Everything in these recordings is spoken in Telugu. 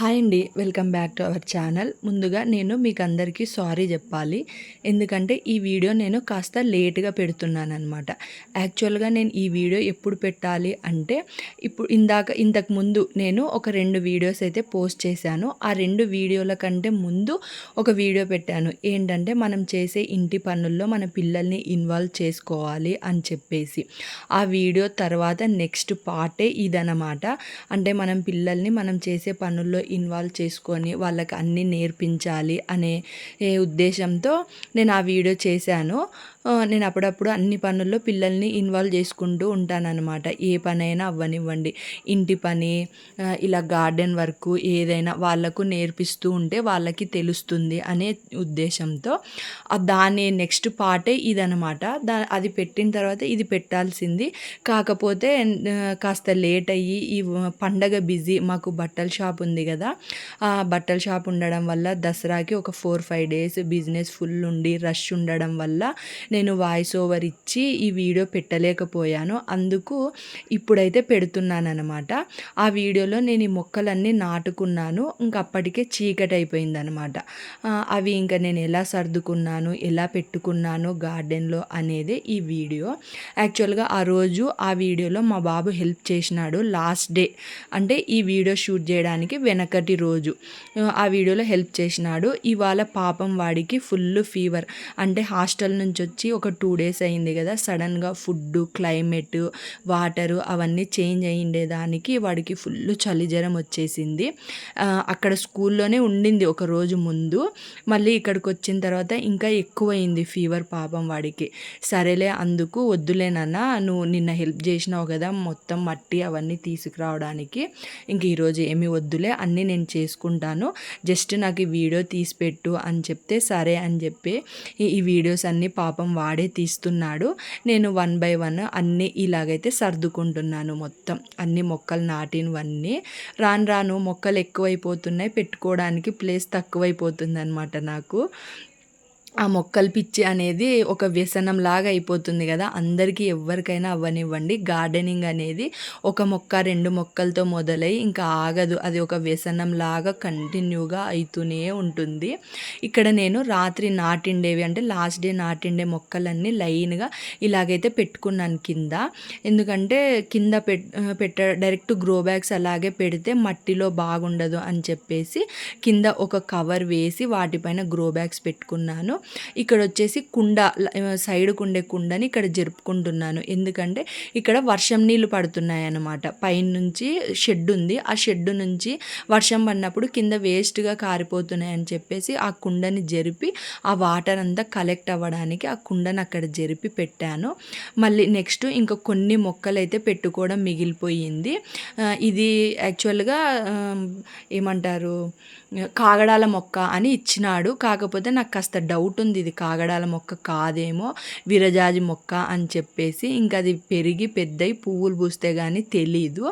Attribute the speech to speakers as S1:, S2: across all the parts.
S1: హాయ్ అండి welcome back to our channel. ముందుగా నేను మీకు అందరికీ సారీ చెప్పాలి. ఎందుకంటే ఈ వీడియో నేను కాస్త లేట్గా పెడుతున్నాను అనమాట యాక్చువల్గా నేను ఈ వీడియో ఎప్పుడు పెట్టాలి అంటే ఇప్పుడు ఇందాక ఇంతకు ముందు నేను ఒక రెండు వీడియోస్ అయితే పోస్ట్ చేశాను. ఆ రెండు వీడియోల కంటే ముందు ఒక వీడియో పెట్టాను. ఏంటంటే మనం చేసే ఇంటి పనుల్లో మన పిల్లల్ని ఇన్వాల్వ్ చేసుకోవాలి అని చెప్పేసి. ఆ వీడియో తర్వాత నెక్స్ట్ పార్టే ఇదనమాట అంటే మనం పిల్లల్ని మనం చేసే పనుల్లో ఇన్వాల్వ్ చేసుకొని వాళ్ళకి అన్నీ నేర్పించాలి అనే ఉద్దేశంతో నేను ఆ వీడియో చేశాను. నేను అప్పుడప్పుడు అన్ని పనుల్లో పిల్లల్ని ఇన్వాల్వ్ చేసుకుంటూ ఉంటానన్నమాట. ఏ పనైనా అవ్వనివ్వండి. ఇంటి పని ఇలా గార్డెన్ వర్క్ ఏదైనా వాళ్ళకు నేర్పిస్తూ ఉంటే వాళ్ళకి తెలుస్తుంది అనే ఉద్దేశంతో దాని నెక్స్ట్ పార్టే ఇదనమాట దా అది పెట్టిన తర్వాత ఇది పెట్టాల్సింది. కాకపోతే కాస్త లేట్ అయ్యి ఈ పండగ బిజీ మాకు బట్టల షాప్ ఉంది కదా. ఆ బట్టల షాప్ ఉండడం వల్ల దసరాకి ఒక four five days business full ఉండి రష్ ఉండడం వల్ల నేను వాయిస్ ఓవర్ ఇచ్చి ఈ వీడియో పెట్టలేకపోయాను. అందుకు ఇప్పుడైతే పెడుతున్నాను అనమాట ఆ వీడియోలో నేను ఈ మొక్కలన్నీ నాటుకున్నాను. ఇంకా అప్పటికే చీకటి అయిపోయిందనమాట అవి ఇంకా నేను ఎలా సర్దుకున్నాను ఎలా పెట్టుకున్నాను గార్డెన్లో అనేది ఈ వీడియో యాక్చువల్గా ఆ రోజు ఆ వీడియోలో మా బాబు హెల్ప్ చేసినాడు లాస్ట్ డే అంటే ఈ వీడియో షూట్ చేయడానికి వెనకటి రోజు. ఆ వీడియోలో హెల్ప్ చేసినాడు. ఇవాళ పాపం వాడికి ఫుల్ ఫీవర్ అంటే హాస్టల్ నుంచి వచ్చి వచ్చి ఒక టూ డేస్ అయింది కదా సడన్గా ఫుడ్ క్లైమేట్ వాటరు అవన్నీ చేంజ్ అయ్యిండేదానికి వాడికి ఫుల్ చలి జ్వరం వచ్చేసింది. అక్కడ స్కూల్లోనే ఉండింది ఒక రోజు ముందు. మళ్ళీ ఇక్కడికి వచ్చిన తర్వాత ఇంకా ఎక్కువైంది ఫీవర్ పాపం వాడికి. సరేలే అందుకు వద్దులేనన్నా నువ్వు నిన్న హెల్ప్ చేసినావు కదా మొత్తం మట్టి అవన్నీ తీసుకురావడానికి. ఇంక ఈరోజు ఏమి వద్దులే అన్నీ నేను చేసుకుంటాను. జస్ట్ నాకు ఈ వీడియో తీసి పెట్టు అని చెప్తే సరే అని చెప్పి ఈ- ఈ వీడియోస్ అన్నీ పాపం వాడే తీస్తున్నాడు. నేను వన్ బై వన్ అన్నీ ఇలాగైతే సర్దుకుంటున్నాను మొత్తం. అన్ని మొక్కలు నాటినవన్నీ. రాను రాను మొక్కలు ఎక్కువైపోతున్నాయి. పెట్టుకోవడానికి ప్లేస్ తక్కువైపోతుంది అనమాట నాకు. ఆ మొక్కల పిచ్చి అనేది ఒక వ్యసనం లాగా అయిపోతుంది కదా. అందరికీ ఎవరికైనా అవ్వనివ్వండి. గార్డెనింగ్ అనేది ఒక మొక్క రెండు మొక్కలతో మొదలై ఇంకా ఆగదు. అది ఒక వ్యసనం లాగా కంటిన్యూగా అవుతూనే ఉంటుంది. ఇక్కడ నేను రాత్రి నాటిండేవి అంటే లాస్ట్ డే నాటిండే మొక్కలన్నీ లైన్గా ఇలాగైతే పెట్టుకున్నాను కింద. ఎందుకంటే కింద పెట్ పెట్ట డైరెక్ట్ గ్రో బ్యాగ్స్ అలాగే పెడితే మట్టిలో బాగుండదు అని చెప్పేసి కింద ఒక కవర్ వేసి వాటిపైన గ్రో బ్యాగ్స్ పెట్టుకున్నాను. ఇక్కడ వచ్చేసి కుండ సైడ్ సైడ్కు ఉండే కుండని ఇక్కడ జరుపుకుంటున్నాను. ఎందుకంటే ఇక్కడ వర్షం నీళ్ళు పడుతున్నాయి అన్నమాట పైనుంచి షెడ్ ఉంది. ఆ షెడ్ నుంచి వర్షం పడినప్పుడు కింద వేస్ట్గా కారిపోతున్నాయి అని చెప్పేసి ఆ కుండని జరిపి ఆ వాటర్ అంతా కలెక్ట్ అవ్వడానికి ఆ కుండని అక్కడ జరిపి పెట్టాను. మళ్ళీ నెక్స్ట్ ఇంకా కొన్ని మొక్కలు అయితే పెట్టుకోవడం మిగిలిపోయింది. ఇది యాక్చువల్గా ఏమంటారు కాగడాల మొక్క అని ఇచ్చినాడు. కాకపోతే నాకు కాస్త డౌట్ ఉంది ఇది కాగడాల మొక్క కాదేమో విరజాజి మొక్క అని చెప్పేసి ఇంకా అది పెరిగి పెద్దయి పువ్వులు పూస్తే కానీ తెలీదు.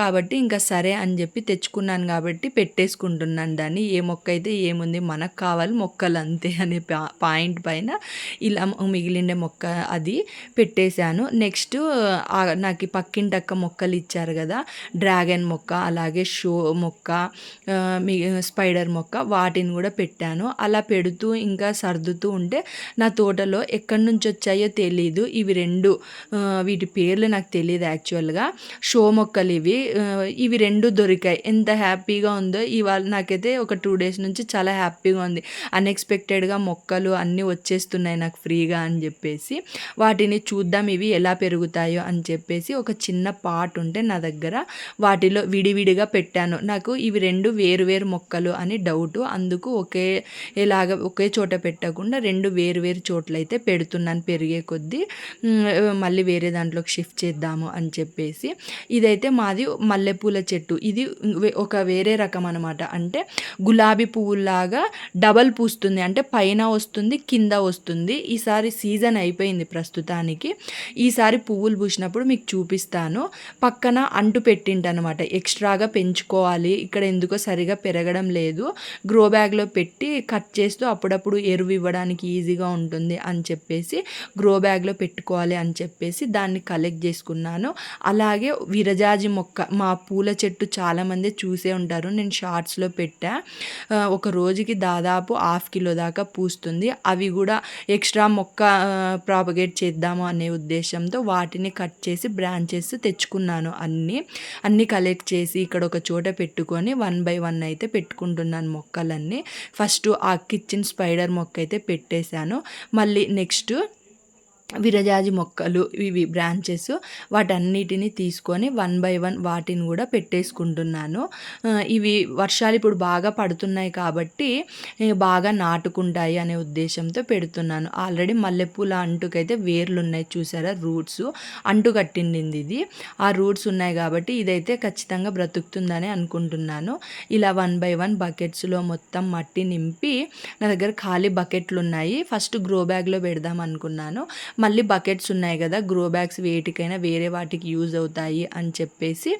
S1: కాబట్టి ఇంకా సరే అని చెప్పి తెచ్చుకున్నాను కాబట్టి పెట్టేసుకుంటున్నాను దాన్ని. ఏ మొక్క అయితే ఏముంది మనకు కావాలి మొక్కలు అంతే అనే పాయింట్ పైన ఇలా మిగిలిండే మొక్క అది పెట్టేశాను. నెక్స్ట్ నాకు పక్కింటక్క మొక్కలు ఇచ్చారు కదా డ్రాగన్ మొక్క అలాగే షో మొక్క స్పైడర్ మొక్క వాటిని కూడా పెట్టాను. అలా పెడుతూ ఇంకా సర్దుతూ ఉంటే నా తోటలో ఎక్కడి నుంచి వచ్చాయో తెలీదు. ఇవి రెండు వీటి పేర్లు నాకు తెలియదు యాక్చువల్గా. షో మొక్కలు ఇవి. ఇవి రెండు దొరికాయి. ఎంత హ్యాపీగా ఉందో ఇవాళ నాకైతే ఒక టూ డేస్ నుంచి చాలా హ్యాపీగా ఉంది. అన్ఎక్స్పెక్టెడ్గా మొక్కలు అన్నీ వచ్చేస్తున్నాయి నాకు ఫ్రీగా అని చెప్పేసి. వాటిని చూద్దాం ఇవి ఎలా పెరుగుతాయో అని చెప్పేసి ఒక చిన్న పాట్ ఉంటే నా దగ్గర. వాటిలో విడివిడిగా పెట్టాను. నాకు ఇవి రెండు వేరు వేరు మొక్కలు అని డౌట్. అందుకు ఒకే ఎలాగ ఒకే చోట పెట్టకుండా రెండు వేరు వేరు చోట్లయితే పెడుతున్నాను పెరిగే కొద్దీ. మళ్ళీ వేరే దాంట్లోకి షిఫ్ట్ చేద్దాము అని చెప్పేసి. ఇదైతే మాది మల్లెపూల చెట్టు. ఇది ఒక వేరే రకం అనమాట అంటే గులాబీ పువ్వులాగా డబల్ పూస్తుంది. అంటే పైన వస్తుంది కింద వస్తుంది. ఈసారి సీజన్ అయిపోయింది ప్రస్తుతానికి. ఈసారి పువ్వులు పూసినప్పుడు మీకు చూపిస్తాను. పక్కన అంటు పెట్టింటనమాట ఎక్స్ట్రాగా పెంచుకోవాలి. ఇక్కడ ఎందుకో సరిగా పెరగడం లేదు. గ్రో బ్యాగ్లో పెట్టి కట్ చేస్తూ అప్పుడప్పుడు అప్పుడప్పుడు ఎరువు ఇవ్వడానికి ఈజీగా ఉంటుంది అని చెప్పేసి గ్రో బ్యాగ్లో పెట్టుకోవాలి అని చెప్పేసి దాన్ని కలెక్ట్ చేసుకున్నాను. అలాగే విరజాజి మొక్క మా పూల చెట్టు చాలామంది చూసే ఉంటారు. నేను షార్ట్స్లో పెట్టా. ఒక రోజుకి దాదాపు హాఫ్ కిలో దాకా పూస్తుంది. అవి కూడా ఎక్స్ట్రా మొక్క ప్రాపగేట్ చేద్దాము అనే ఉద్దేశంతో వాటిని కట్ చేసి బ్రాంచెస్ తెచ్చుకున్నాను అన్నీ. అన్నీ కలెక్ట్ చేసి ఇక్కడ ఒక చోట పెట్టుకొని వన్ బై వన్ అయితే పెట్టుకుంటున్నాను మొక్కలన్నీ. ఫస్ట్ ఆ కిచెన్ స్పైడర్ మొక్క అయితే పెట్టేశాను. మళ్ళీ నెక్స్ట్ విరజాజి మొక్కలు ఇవి బ్రాంచెస్ వాటన్నిటిని తీసుకొని వన్ బై వన్ వాటిని కూడా పెట్టేసుకుంటున్నాను. ఇవి వర్షాలు ఇప్పుడు బాగా పడుతున్నాయి కాబట్టి బాగా నాటుకుంటాయి అనే ఉద్దేశంతో పెడుతున్నాను. ఆల్రెడీ మల్లెపూల అంటుకైతే వేర్లు ఉన్నాయి చూసారా రూట్స్ అంటు కట్టిండింది ఇది. ఆ రూట్స్ ఉన్నాయి కాబట్టి ఇదైతే ఖచ్చితంగా బ్రతుకుతుందని అనుకుంటున్నాను. ఇలా వన్ బై వన్ బకెట్స్లో మొత్తం మట్టి నింపి నా దగ్గర ఖాళీ బకెట్లు ఉన్నాయి ఫస్ట్ గ్రో బ్యాగ్లో పెడదాం అనుకున్నాను. మళ్ళీ బకెట్స్ ఉన్నాయి కదా గ్రో బ్యాగ్స్ వేటికైనా వేరే వాటికి యూజ్ అవుతాయి అని చెప్పేసి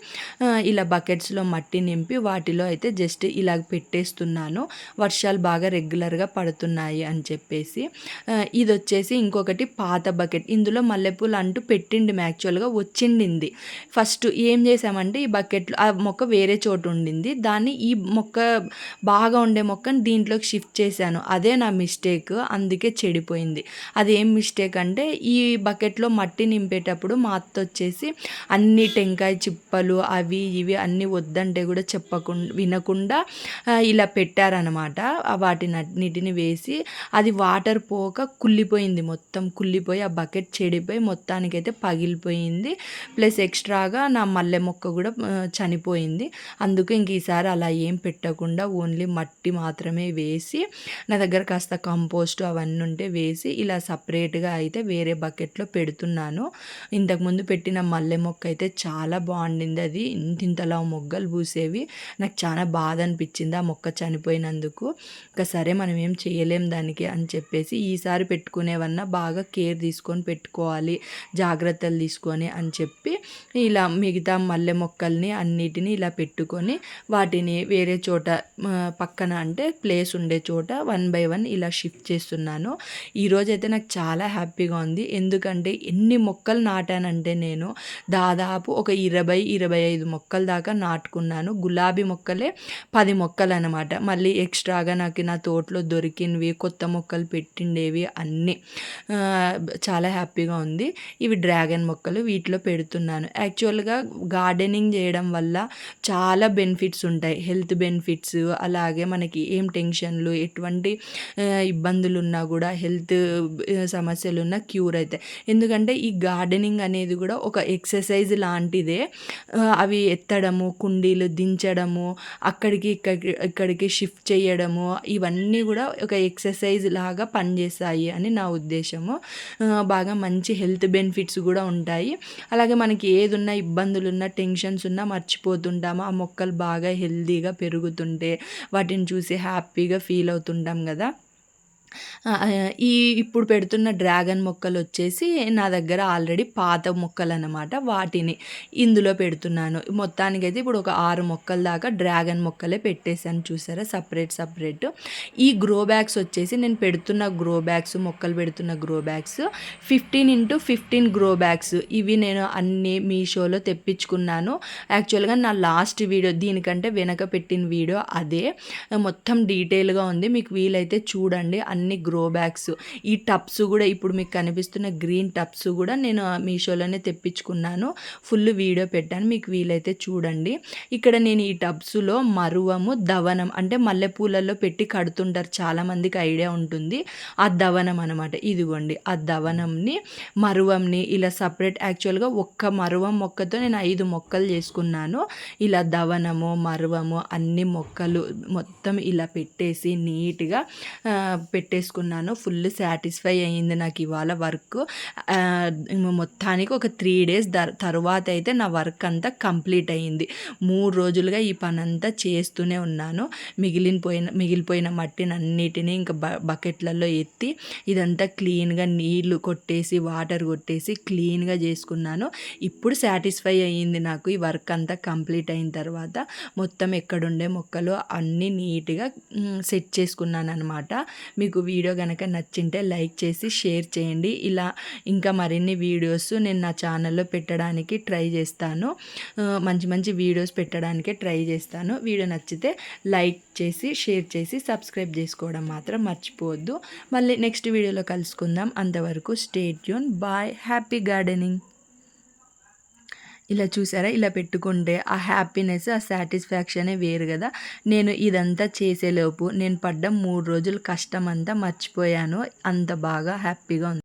S1: ఇలా బకెట్స్లో మట్టి నింపి వాటిలో అయితే జస్ట్ ఇలా పెట్టేస్తున్నాను. వర్షాలు బాగా రెగ్యులర్గా పడుతున్నాయి అని చెప్పేసి ఇది వచ్చేసి ఇంకొకటి పాత బకెట్ ఇందులో మల్లెపూలు అంటూ పెట్టిండి యాక్చువల్గా వచ్చిండింది. ఫస్ట్ ఏం చేసామంటే ఈ బకెట్లో ఆ మొక్క వేరే చోటు ఉండింది. దాన్ని ఈ మొక్క బాగా ఉండే మొక్కని దీంట్లోకి షిఫ్ట్ చేశాను. అదే నా మిస్టేక్ అందుకే చెడిపోయింది. అది ఏం మిస్టేక్ అంటే ఈ బకెట్లో మట్టి నింపేటప్పుడు మా అత్త వచ్చేసి అన్ని టెంకాయ చిప్పలు అవి ఇవి అన్నీ వద్దంటే కూడా చెప్పకుండా వినకుండా ఇలా పెట్టారనమాట వాటిని అన్నిటిని వేసి అది వాటర్ పోక కుళ్ళిపోయింది మొత్తం. కుళ్ళిపోయి ఆ బకెట్ చెడిపోయి మొత్తానికైతే పగిలిపోయింది. ప్లస్ ఎక్స్ట్రాగా నా మల్లె మొక్క కూడా చనిపోయింది. అందుకు ఇంక ఈసారి అలా ఏం పెట్టకుండా ఓన్లీ మట్టి మాత్రమే వేసి నా దగ్గర కాస్త కంపోస్ట్ అవన్నీ ఉంటే వేసి ఇలా సపరేట్గా అయితే వేరే బకెట్లో పెడుతున్నాను. ఇంతకుముందు పెట్టిన మల్లె మొక్క అయితే చాలా బాగుండింది అది. ఇంతింతలా మొగ్గలు పూసేవి. నాకు చాలా బాధ అనిపించింది ఆ మొక్క చనిపోయినందుకు. ఇంకా సరే మనం ఏం చేయలేం దానికి అని చెప్పేసి ఈసారి పెట్టుకునేవన్నా బాగా కేర్ తీసుకొని పెట్టుకోవాలి. జాగ్రత్తలు తీసుకొని అని చెప్పి ఇలా మిగతా మల్లె మొక్కల్ని అన్నిటిని ఇలా పెట్టుకొని వాటిని వేరే చోట పక్కన అంటే ప్లేస్ ఉండే చోట వన్ బై వన్ ఇలా షిఫ్ట్ చేస్తున్నాను. ఈరోజు అయితే నాకు చాలా హ్యాపీగా ఉంది ఉంది ఎందుకంటే ఎన్ని మొక్కలు నాటానంటే నేను దాదాపు ఒక ఇరవై ఇరవై ఐదు మొక్కల దాకా నాటుకున్నాను. గులాబీ మొక్కలే పది మొక్కలు అనమాట మళ్ళీ ఎక్స్ట్రాగా నాకు నా తోటలో దొరికినవి కొత్త మొక్కలు పెట్టిండేవి అన్నీ చాలా హ్యాపీగా ఉంది. ఇవి డ్రాగన్ మొక్కలు వీటిలో పెడుతున్నాను. యాక్చువల్గా గార్డెనింగ్ చేయడం వల్ల చాలా బెనిఫిట్స్ ఉంటాయి. హెల్త్ బెనిఫిట్స్ అలాగే మనకి ఏం టెన్షన్లు ఎటువంటి ఇబ్బందులు ఉన్నా కూడా హెల్త్ సమస్యలు ఉన్నా క్యూర్ అవుతాయి ఎందుకంటే ఈ గార్డెనింగ్ అనేది కూడా ఒక ఎక్సర్సైజ్ లాంటిదే. అవి ఎత్తడము కుండీలు దించడము అక్కడికి ఇక్కడికి ఇక్కడికి షిఫ్ట్ చేయడము ఇవన్నీ కూడా ఒక ఎక్సర్సైజ్ లాగా పనిచేస్తాయి అని నా ఉద్దేశము. బాగా మంచి హెల్త్ బెనిఫిట్స్ కూడా ఉంటాయి. అలాగే మనకి ఏదున్నా ఇబ్బందులు ఉన్నా టెన్షన్స్ ఉన్నా మర్చిపోతుంటాము. ఆ మొక్కలు బాగా హెల్తీగా పెరుగుతుంటే వాటిని చూసి హ్యాపీగా ఫీల్ అవుతుంటాం కదా. ఈ ఇప్పుడు పెడుతున్న డ్రాగన్ మొక్కలు వచ్చేసి నా దగ్గర ఆల్రెడీ పాత మొక్కలు అన్నమాట వాటిని ఇందులో పెడుతున్నాను. మొత్తానికైతే ఇప్పుడు ఒక ఆరు మొక్కల దాకా డ్రాగన్ మొక్కలే పెట్టేశాను చూసారా? Separate separate. ఈ గ్రో బ్యాగ్స్ వచ్చేసి నేను పెడుతున్న గ్రో బ్యాగ్స్ మొక్కలు పెడుతున్న grow bags fifteen into fifteen grow bags. ఇవి నేను అన్ని మీషోలో తెప్పించుకున్నాను. యాక్చువల్గా నా లాస్ట్ వీడియో దీనికంటే వెనక పెట్టిన వీడియో అదే. మొత్తం డీటెయిల్గా ఉంది. మీకు వీలైతే చూడండి. అన్ని గ్రో బ్యాగ్స్ ఈ టబ్స్ కూడా ఇప్పుడు మీకు కనిపిస్తున్న గ్రీన్ టబ్స్ కూడా నేను మీషోలోనే తెప్పించుకున్నాను. ఫుల్ వీడియో పెట్టాను. మీకు వీలైతే చూడండి. ఇక్కడ నేను ఈ టబ్స్లో మరువము దవనం అంటే మల్లెపూలలో పెట్టి కడుతుంటారు. చాలామందికి ఐడియా ఉంటుంది. ఆ దవనం అనమాట ఇదిగోండి. ఆ దవనంని మరువంని ఇలా సపరేట్ యాక్చువల్గా ఒక్క మరువం మొక్కతో నేను ఐదు మొక్కలు చేసుకున్నాను. ఇలా దవనము మరువము అన్ని మొక్కలు మొత్తం ఇలా పెట్టేసి నీట్గా పెట్టి పెట్టేసుకున్నాను. ఫుల్ సాటిస్ఫై అయ్యింది నాకు ఇవాళ వర్క్. మొత్తానికి ఒక త్రీ డేస్ తర్వాత అయితే నా వర్క్ అంతా కంప్లీట్ అయ్యింది. మూడు రోజులుగా ఈ పని అంతా చేస్తూనే ఉన్నాను. మిగిలిపోయిన మిగిలిపోయిన మట్టిని అన్నిటినీ ఇంకా బ బకెట్లలో ఎత్తి ఇదంతా క్లీన్గా నీళ్ళు కొట్టేసి వాటర్ కొట్టేసి క్లీన్గా చేసుకున్నాను. ఇప్పుడు సాటిస్ఫై అయ్యింది నాకు ఈ వర్క్ అంతా కంప్లీట్ అయిన తర్వాత. మొత్తం ఎక్కడుండే మొక్కలు అన్నీ నీట్గా సెట్ చేసుకున్నాను అనమాట మీకు మీకు వీడియో కనుక నచ్చింటే లైక్ చేసి షేర్ చేయండి. ఇలా ఇంకా మరిన్ని వీడియోస్ నేను నా ఛానల్లో పెట్టడానికి ట్రై చేస్తాను. మంచి మంచి వీడియోస్ పెట్టడానికి ట్రై చేస్తాను. వీడియో నచ్చితే లైక్ చేసి షేర్ చేసి సబ్స్క్రైబ్ చేసుకోవడం మాత్రం మర్చిపోవద్దు. మళ్ళీ నెక్స్ట్ వీడియోలో కలుసుకుందాం. అంతవరకు స్టేట్ యూన్. బాయ్. Happy gardening. ఇలా చూసారా? ఇలా పెట్టుకుంటే ఆ హ్యాపీనెస్ ఆ సాటిస్ఫాక్షనే వేరు కదా. నేను ఇదంతా చేసేలోపు నేను పడ్డ మూడు రోజులు కష్టం అంతా మర్చిపోయాను. అంత బాగా హ్యాపీగా ఉంది.